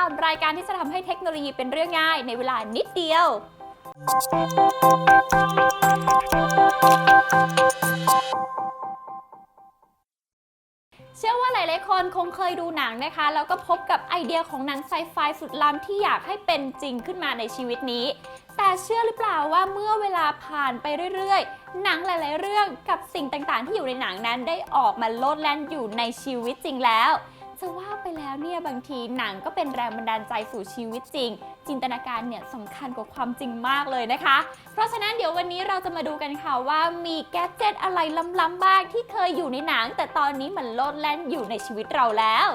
ามรายการที่จะทำให้เทคโนโลยีเป็นเรื่องง่ายในเวลานิดเดียว เชื่อว่าหลายๆคนคงเคยดูหนังนะคะ แล้วก็พบกับไอเดียของหนังไซไฟสุดล้ำที่อยากให้เป็นจริงขึ้นมาในชีวิตนี้ แต่เชื่อหรือเปล่าว่าเมื่อเวลาผ่านไปเรื่อยๆ หนังหลาย ๆ เรื่องกับสิ่งต่างๆ ที่อยู่ในหนังนั้นได้ออกมาโลดแล่นอยู่ในชีวิตจริงแล้ว จะว่าไปแล้วเนี่ยบางทีหนังก็เป็นแรงบันดาลใจสู่ชีวิตจริง จินตนาการเนี่ยสำคัญกว่าความจริงมากเลยนะคะ เพราะฉะนั้นเดี๋ยววันนี้เราจะมาดูกันค่ะว่ามีแก๊เจิตอะไรล้ำๆบ้างที่เคยอยู่ในหนัง แต่ตอนนี้มันโลดแล่นอยู่ในชีวิตเราแล้ว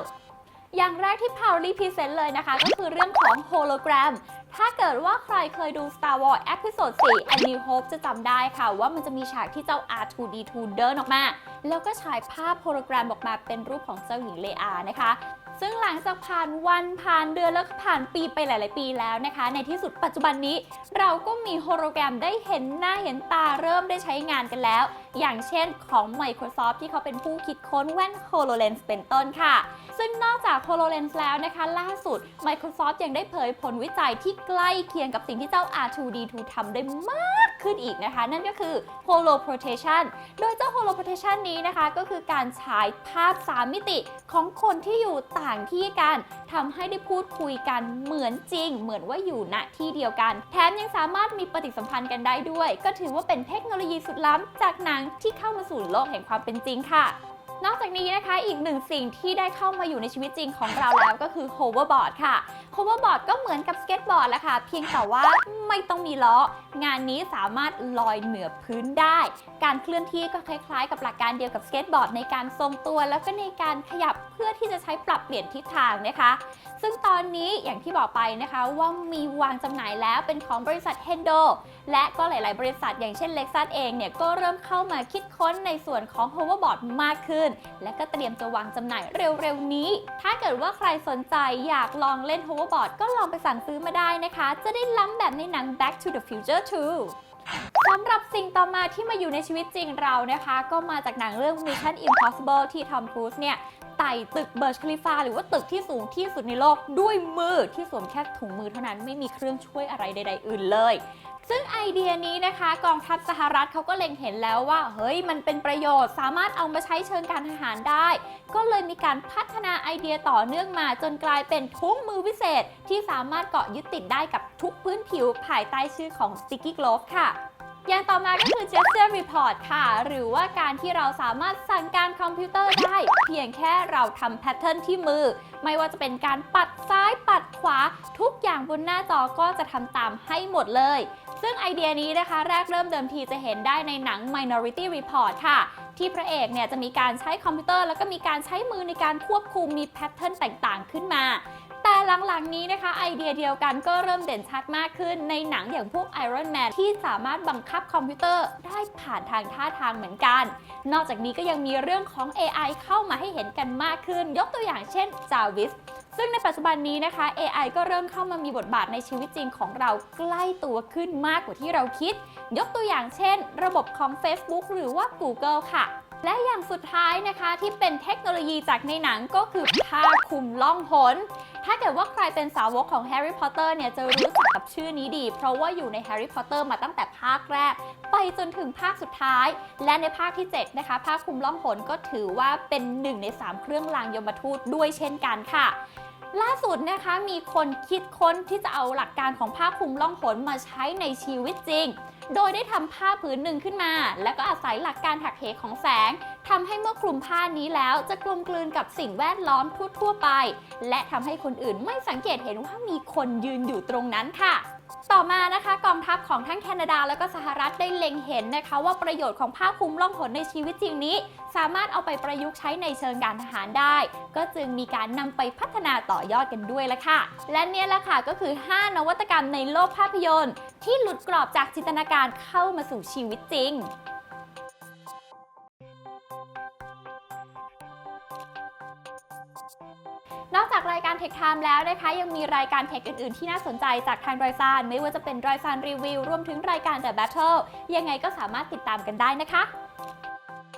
อย่างแรกที่พาวลี่พรีเซนต์เลยนะคะ ก็คือเรื่องของโฮโลแกรม ถ้าเกิดว่าใครเคยดู Star Wars Episode 4 A New Hope จะจำได้ค่ะ ว่ามันจะมีฉากที่เจ้า R2D2 เดินออกมา แล้วก็ฉายภาพโฮโลแกรมออกมาเป็นรูปของเจ้าหญิงเลอานะคะ ซึ่งหลังจากผ่านวันผ่านเดือนแล้วก็ผ่านปีไปหลาย ๆ ปีแล้วนะคะ ในที่สุดปัจจุบันนี้ เราก็มีโฮโลแกรมได้เห็นหน้าเห็นตาเริ่มได้ใช้งานกันแล้ว อย่างเช่นของ Microsoft ที่เขาเป็นผู้คิดค้นแว่น HoloLens เป็นต้นค่ะ ซึ่งนอกจาก HoloLens แล้วนะคะ ล่าสุด Microsoft ยังได้เผยผลวิจัยที่ใกล้เคียงกับสิ่งที่เจ้า R2D2 ทำได้มาก ขึ้นอีกนะคะ นั่นก็คือ Holo Protection โดยเจ้า Holo Protection นี้นะคะก็คือการฉายภาพ 3 มิติของคนที่อยู่ต่างที่กันทำให้ได้พูดคุยกันเหมือนจริง เหมือนว่าอยู่ณที่เดียวกัน แถมยังสามารถมีปฏิสัมพันธ์กันได้ด้วย ก็ถือว่าเป็นเทคโนโลยีสุดล้ำจากหนังที่เข้ามาสู่โลกแห่งความเป็นจริงค่ะ นอกจาก อีกหนึ่งสิ่งที่ได้เข้ามาอยู่ในชีวิตจริงของเราแล้วก็คือ hoverboard ค่ะ hoverboard ก็เหมือนกับสเก็ตบอร์ดแหละค่ะ เพียงแต่ว่าไม่ต้องมีล้อ งานนี้สามารถลอยเหนือพื้นได้ การเคลื่อนที่ก็คล้ายๆ กับหลักการเดียวกับสเก็ตบอร์ดในการทรงตัวแล้วก็ในการขยับเพื่อที่จะใช้ปรับเปลี่ยนทิศทางนะคะ ซึ่งตอนนี้อย่างที่บอกไปนะคะว่ามีวางจำหน่ายแล้วเป็นของบริษัท Hendo และก็หลาย ๆ บริษัทอย่างเช่น Lexus เองเนี่ยก็เริ่มเข้ามาคิดค้นในส่วนของ hoverboard มากขึ้น และก็เตรียมจะวางจำหน่ายเร็วๆนี้ ถ้าเกิดว่าใครสนใจอยากลองเล่น hoverboard ก็ลองไปสั่งซื้อมาได้นะคะ จะได้ล้ำแบบในหนัง Back to the Future 2สำหรับสิ่งต่อมาที่มาอยู่ในชีวิตจริงเรานะคะ ก็มาจากหนังเรื่อง Mission Impossible ที่ทอมครูซเนี่ยไต่ตึกเบิร์ชคลิฟาหรือว่าตึกที่สูงที่สุดในโลกด้วยมือที่สวมแค่ถุงมือเท่านั้นไม่มีเครื่องช่วยอะไรใด ๆ อื่นเลย ซึ่งไอเดียนี้นะคะกองทัพสหรัฐเขาก็เล็งเห็นแล้วว่า เฮ้ยมันเป็นประโยชน์สามารถเอามาใช้เชิงการทหารได้ ก็เลยมีการพัฒนาไอเดียต่อเนื่องมาจนกลายเป็นทุ้งมือวิเศษ ที่สามารถเกาะยึดติดได้กับทุกพื้นผิวภายใต้ชื่อของ Sticky Glove ค่ะ อย่างต่อมาก็คือ gesture report ค่ะ หรือว่าการที่เราสามารถสั่งการคอมพิวเตอร์ได้ เพียงแค่เราทำแพทเทิร์นที่มือ ไม่ว่าจะเป็นการปัดซ้ายปัดขวา ทุกอย่างบนหน้าจอก็จะทำตามให้หมดเลย ซึ่งไอเดียนี้นะคะ แรกเริ่มเดิมทีจะเห็นได้ในหนัง Minority Report ค่ะที่พระเอกเนี่ยจะมีการใช้คอมพิวเตอร์ แล้วก็มีการใช้มือในการควบคุมมีแพทเทิร์นต่างๆ ขึ้นมา หลังๆนี้นะคะ ไอเดียเดียวกันก็เริ่มเด่นชัดมากขึ้นในหนังอย่างพวก Iron Man ที่สามารถบังคับคอมพิวเตอร์ได้ผ่านทางท่าทางเหมือนกัน นอกจากนี้ก็ยังมีเรื่องของ AI เข้ามาให้เห็นกันมากขึ้น ยกตัวอย่างเช่น Jarvis ซึ่งในปัจจุบันนี้นะคะ AI ก็เริ่มเข้ามามีบทบาทในชีวิตจริงของเราใกล้ตัวขึ้นมากกว่าที่เราคิด ยกตัวอย่างเช่น ระบบของ Facebook หรือว่า Google ค่ะ และอย่างสุดท้ายนะคะที่เป็นเทคโนโลยีจากในหนังก็คือผ้าคลุมล่องหนถ้าเกิดว่าใครเป็นสาวกของแฮร์รี่พอตเตอร์เนี่ยจะรู้จักกับชื่อนี้ดี เพราะว่าอยู่ในแฮร์รี่พอตเตอร์มาตั้งแต่ภาคแรก ไปจนถึงภาคสุดท้าย และในภาคที่ 7 นะคะผ้าคลุมล่องหนก็ถือว่าเป็นหนึ่งใน 3 เครื่องรางยมทูตด้วยเช่นกันค่ะ ล่าสุดนะคะมีคนคิดค้นที่จะเอาหลักการของผ้าคลุมล่องหนมาใช้ในชีวิตจริง โดยได้ทำผ้าผืนหนึ่งขึ้นมา แล้วก็อาศัยหลักการหักเหของแสงทำให้เมื่อคลุมผ้านี้แล้วจะกลมกลืนกับสิ่งแวดล้อมทั่วๆไป และทำให้คนอื่นไม่สังเกตเห็นว่ามีคนยืนอยู่ตรงนั้นค่ะ ต่อมานะคะกองทัพของทั้งแคนาดาและก็สหรัฐได้เล็งเห็นนะคะ ว่าประโยชน์ของผ้าคลุมล่องหนในชีวิตจริงนี้ สามารถเอาไปประยุกต์ใช้ในเชิงการทหารได้ ก็จึงมีการนำไปพัฒนาต่อยอดกันด้วยละค่ะ และเนี่ยละค่ะก็คือ 5 นวัตกรรมในโลกภาพยนตร์ ที่หลุดกรอบจากจินตนาการเข้ามาสู่ชีวิตจริง รายการ Tech Time แล้วนะคะ ยังมีรายการเทคอื่น ๆ ที่น่าสนใจจากทางรอยซานไม่ว่าจะเป็นรอยซานรีวิวรวมถึงรายการ The Battle ยังไงก็สามารถติดตามกันได้นะคะ